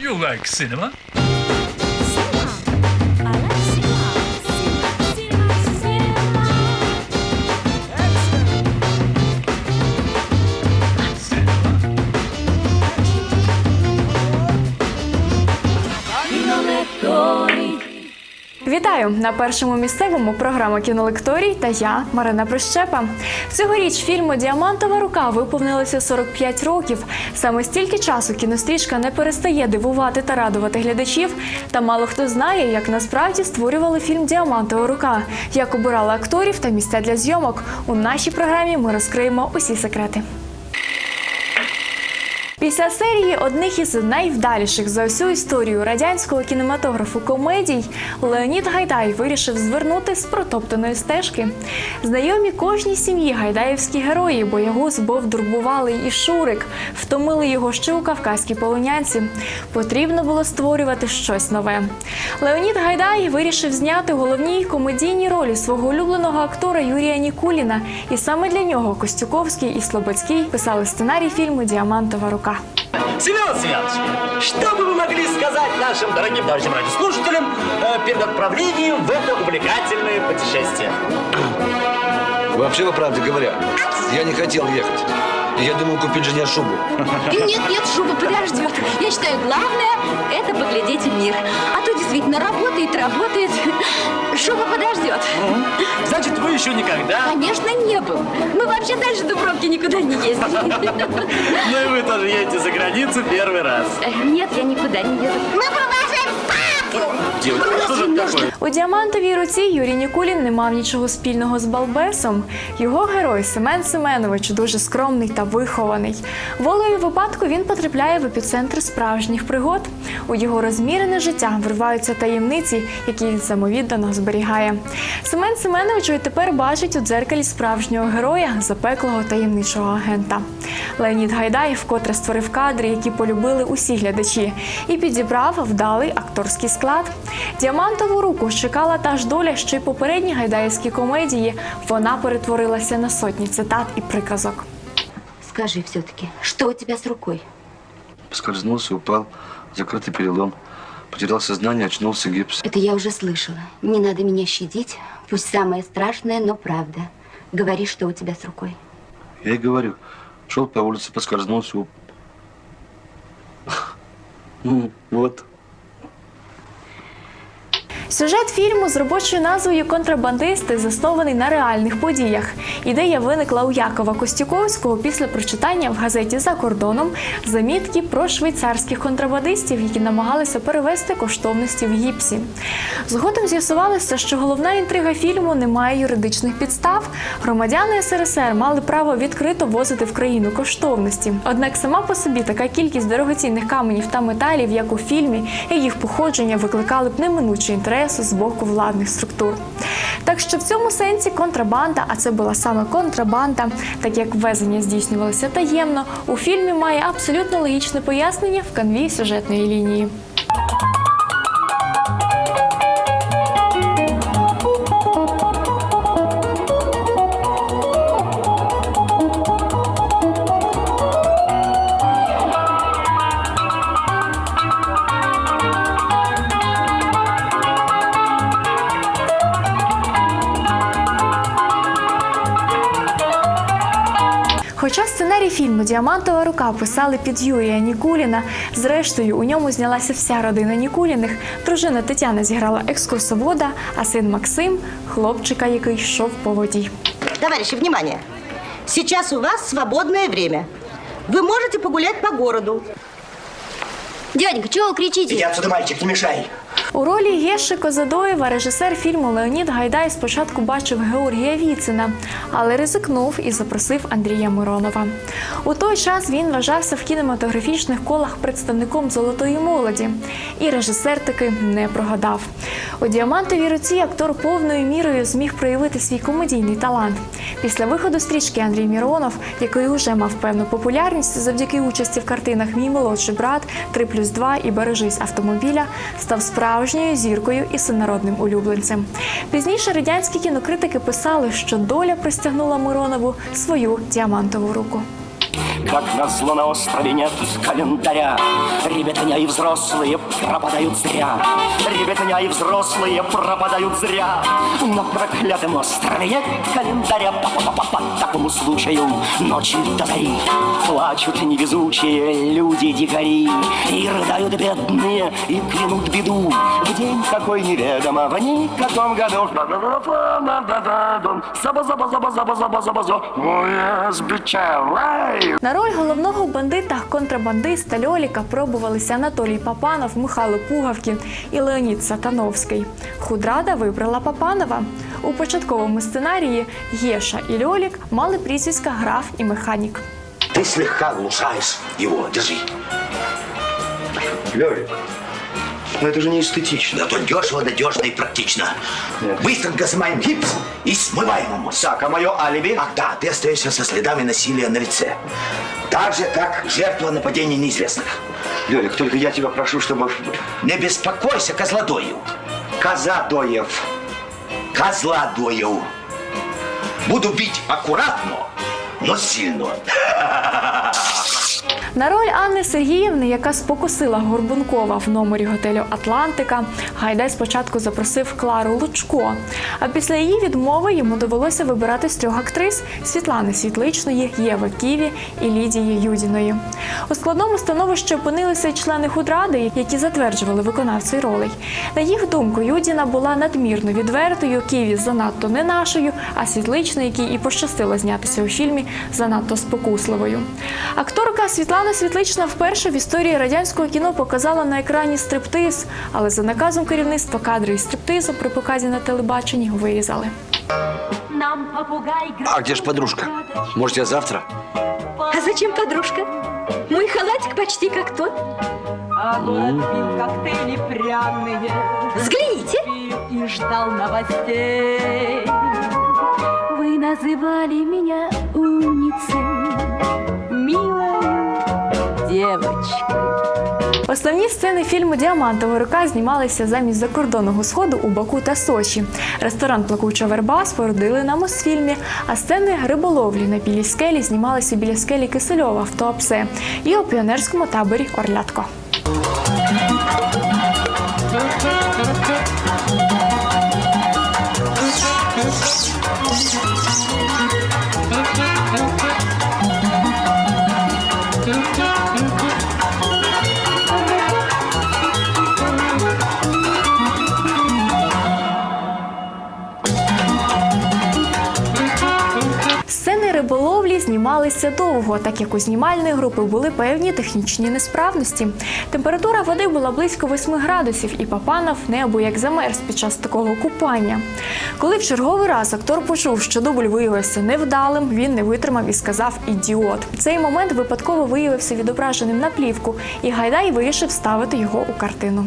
You like cinema? Вітаю на першому місцевому програма кінолекторій та я Марина Прищепа. Цьогоріч фільму Діамантова рука виповнилося 45 років. Саме стільки часу кінострічка не перестає дивувати та радувати глядачів. Та мало хто знає, як насправді створювали фільм Діамантова рука, як обирали акторів та місця для зйомок. У нашій програмі ми розкриємо усі секрети. Після серії одних із найвдаліших за всю історію радянського кінематографу комедій Леонід Гайдай вирішив звернути з протоптаної стежки. Знайомі кожній сім'ї гайдаївські герої, боягуз Бовдур Бувалий і Шурик втомили його ще у кавказькій полонянці. Потрібно було створювати щось нове. Леонід Гайдай вирішив зняти головні комедійні ролі свого улюбленого актора Юрія Нікуліна, і саме для нього Костюковський і Слободський писали сценарій фільму Діамантова рука. Семен Семенович, что бы вы могли сказать нашим дорогим товарищам радиослушателям э, перед отправлением в это увлекательное путешествие? Вообще, по правде говоря, я не хотел ехать. Я думал купить жене шубу. Нет, нет, шуба подождет. Я считаю, главное – это поглядеть в мир. А то действительно работает, работает. Шуба подождет. Значит, вы еще никогда, Конечно, не был. Мы вообще дальше Дубровки никуда не ездили. ну и вы тоже едете за границу первый раз. Э, Нет, я никуда не еду. Мы провожаем папу! Девочка, что же такое? Діамантовій руці Юрій Нікулін не мав нічого спільного з балбесом. Його герой Семен Семенович дуже скромний та вихований. Волею випадку він потрапляє в епіцентр справжніх пригод. У його розмірене життя вриваються таємниці, які він самовіддано зберігає. Семен Семенович тепер бачить у дзеркалі справжнього героя, запеклого таємничого агента. Леонід Гайдай вкотре створив кадри, які полюбили усі глядачі, і підібрав вдалий акторський склад. Діамантову руку чекала та ж доля, що й попередні гайдаївські комедії. Вона перетворилася на сотні цитат і приказок. Скажи все-таки, что у тебя с рукой? Поскользнулся, упал, закрытый перелом. Потерял сознание, очнулся гипс. Это я уже слышала. Не надо меня щадить. Пусть самое страшное, но правда. Говори, что у тебя с рукой. Я и говорю, шел по улице, поскользнулся, уп- Ну, вот. Сюжет фільму з робочою назвою Контрабандисти заснований на реальних подіях. Ідея виникла у Якова Костюковського після прочитання в газеті за кордоном замітки про швейцарських контрабандистів, які намагалися перевести коштовності в гіпсі. Згодом з'ясувалося, що головна інтрига фільму не має юридичних підстав. Громадяни СРСР мали право відкрито возити в країну коштовності. Однак сама по собі така кількість дорогоцінних каменів та металів, як у фільмі, і їх походження викликали б неминучий інтерес з боку владних структур. Так що в цьому сенсі контрабанда, а це була саме контрабанда, так як ввезення здійснювалося таємно, у фільмі має абсолютно логічне пояснення в канві сюжетної лінії. Хоча сценарій фільму Діамантова рука писали під Юрія Нікуліна, зрештою у ньому знялася вся родина Нікуліних. Дружина Тетяна зіграла екскурсовода, а син Максим хлопчика, який йшов по воді. Товарищи, внимание! Сейчас у вас свободное время. Вы можете погулять по городу. Дяденька, чего вы кричите? Иди отсюда, мальчик, не мешай. У ролі Єши Козадоєва режисер фільму Леонід Гайдай спочатку бачив Георгія Віцина, але ризикнув і запросив Андрія Миронова. У той час він вважався в кінематографічних колах представником золотої молоді, і режисер таки не прогадав. У діамантовій руці актор повною мірою зміг проявити свій комедійний талант. Після виходу стрічки Андрій Міронов, який уже мав певну популярність завдяки участі в картинах Мій молодший брат, 3 плюс 2 і Бережись автомобіля, став справжньою зіркою і всенародним улюбленцем. Пізніше радянські кінокритики писали, що доля пристягнула Миронову свою діамантову руку. Как назло на острове нет календаря. Ребятня и взрослые пропадают зря. Ребятня и взрослые пропадают зря. На проклятом острове нет календаря. По-по-по-по По такому случаю ночи до зари Плачут невезучие люди-дикари И рыдают бедные, и клянут беду. В день какой неведомо, в никаком году. Заба-заба-заба-заба-заба-заба-заба-заба На роль головного бандита контрабандиста Льоліка пробувалися Анатолій Папанов, Михайло Пугавкін і Леонід Сатановський. Худрада вибрала Папанова. У початковому сценарії Єша і Льолік мали прізвиська граф і механік. Ты слегка глушаешь его. Держи. Лёлик, ну это же не эстетично. Зато дешево, надежно и практично. Быстренько снимаем гипс и смываем ему. Так, а мое алиби? Ах да, ты остаешься со следами насилия на лице. Так же, как жертва нападения неизвестных. Лёлик, только я тебя прошу, чтобы... Не беспокойся, Козлодоев. Казадоев. Козлодоев. Буду бить аккуратно, но сильно. На роль Анни Сергіївни, яка спокусила Горбункова в номері готелю Атлантика, Гайдай спочатку запросив Клару Лучко. А після її відмови йому довелося вибирати з трьох актрис Світлани Світличної, Єви Ківі і Лідії Юдіної. У складному становищі опинилися й члени худради, які затверджували виконавців ролей. На їх думку, Юдіна була надмірно відвертою, Ківі занадто не нашою, а Світлична, якій і пощастило знятися у фільмі, занадто спокусливою. Акторка Світлана Світлична вперше в історії радянського кіно показала на екрані стриптиз, але за наказом керівництва кадри із стриптизу при показі на телебаченні вирізали. Нам попугай А где ж подружка? Может, я завтра? А зачем подружка? Мой халатик почти как тот. А город пил коктейли пряные Взгляните. И ждал новостей Вы называли меня умницей, Основні сцени фільму Діамантова рука знімалися замість закордонного сходу у Баку та Сочі. Ресторан Плакуча верба спорудили на Мосфільмі, а сцени риболовлі на білій скелі знімалися біля скелі Кисельова в Туапсе і у піонерському таборі Орлятко. Знімалися довго, так як у знімальної групи були певні технічні несправності. Температура води була близько 8 градусів, і Папанов неабияк замерз під час такого купання. Коли в черговий раз актор почув, що дубль виявився невдалим, він не витримав і сказав ідіот. Цей момент випадково виявився відображеним на плівку, і Гайдай вирішив вставити його у картину.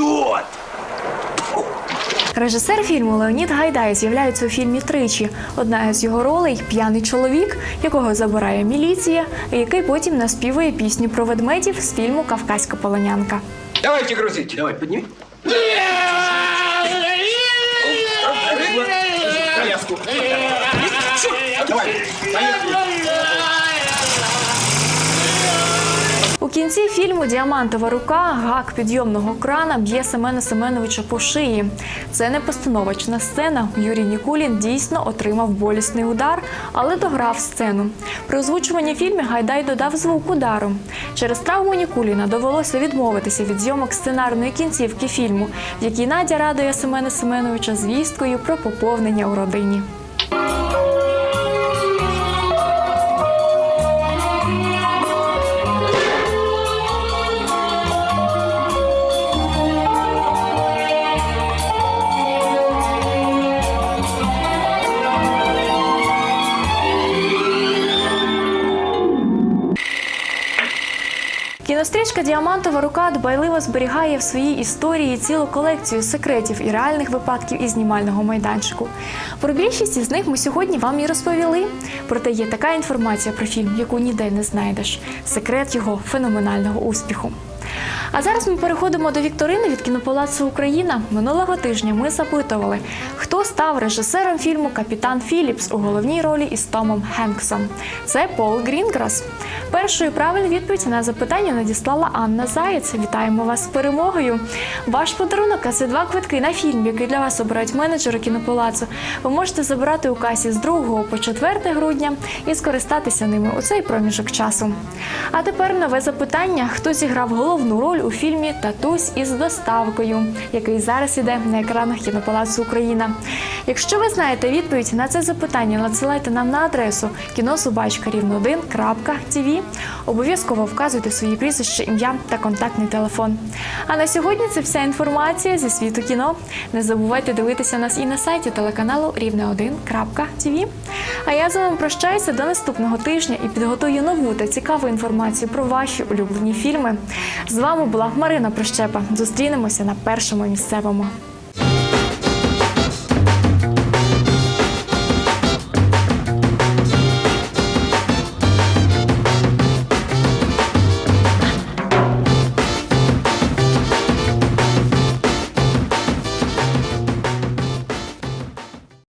Идиот! Режисер фільму Леонід Гайдай з'являється у фільмі тричі. Одна з його ролей п'яний чоловік, якого забирає міліція, і який потім наспівує пісню про ведмедів з фільму Кавказька полонянка. Давайте грузить. Давай, подними. У кінці фільму Діамантова рука гак підйомного крана б'є Семена Семеновича по шиї. Це не постановочна сцена. Юрій Нікулін дійсно отримав болісний удар, але дограв сцену. При озвучуванні фільму Гайдай додав звук удару. Через травму Нікуліна довелося відмовитися від зйомок сценарної кінцівки фільму, в якій Надя радує Семена Семеновича звісткою про поповнення у родині. Кінострічка Діамантова рука дбайливо зберігає в своїй історії цілу колекцію секретів і реальних випадків із знімального майданчику. Про більшість із них ми сьогодні вам і розповіли. Проте є така інформація про фільм, яку ніде не знайдеш. Секрет його феноменального успіху. А зараз ми переходимо до вікторини від кінопалацу Україна. Минулого тижня ми запитували, хто став режисером фільму Капітан Філіпс у головній ролі із Томом Хенксом. Це Пол Грінграс. Першою правильну відповідь на запитання надіслала Анна Заєць. Вітаємо вас з перемогою. Ваш подарунок це два квитки на фільм, який для вас обирають менеджери кінопалацу. Ви можете забирати у касі з 2 по 4 грудня і скористатися ними у цей проміжок часу. А тепер нове запитання: хто зіграв головну роль у фільмі Татусь із доставкою, який зараз іде на екранах кінопалацу Україна. Якщо ви знаєте відповідь на це запитання, надсилайте нам на адресу кінособачка1.tv. Обов'язково вказуйте свої прізвище, ім'я та контактний телефон. А на сьогодні це вся інформація зі світу кіно. Не забувайте дивитися нас і на сайті телеканалу рівне1.tv. А я з вами прощаюся до наступного тижня і підготую нову та цікаву інформацію про ваші улюблені фільми. З вами була Марина Прощепа. Зустрінемося на першому місцевому.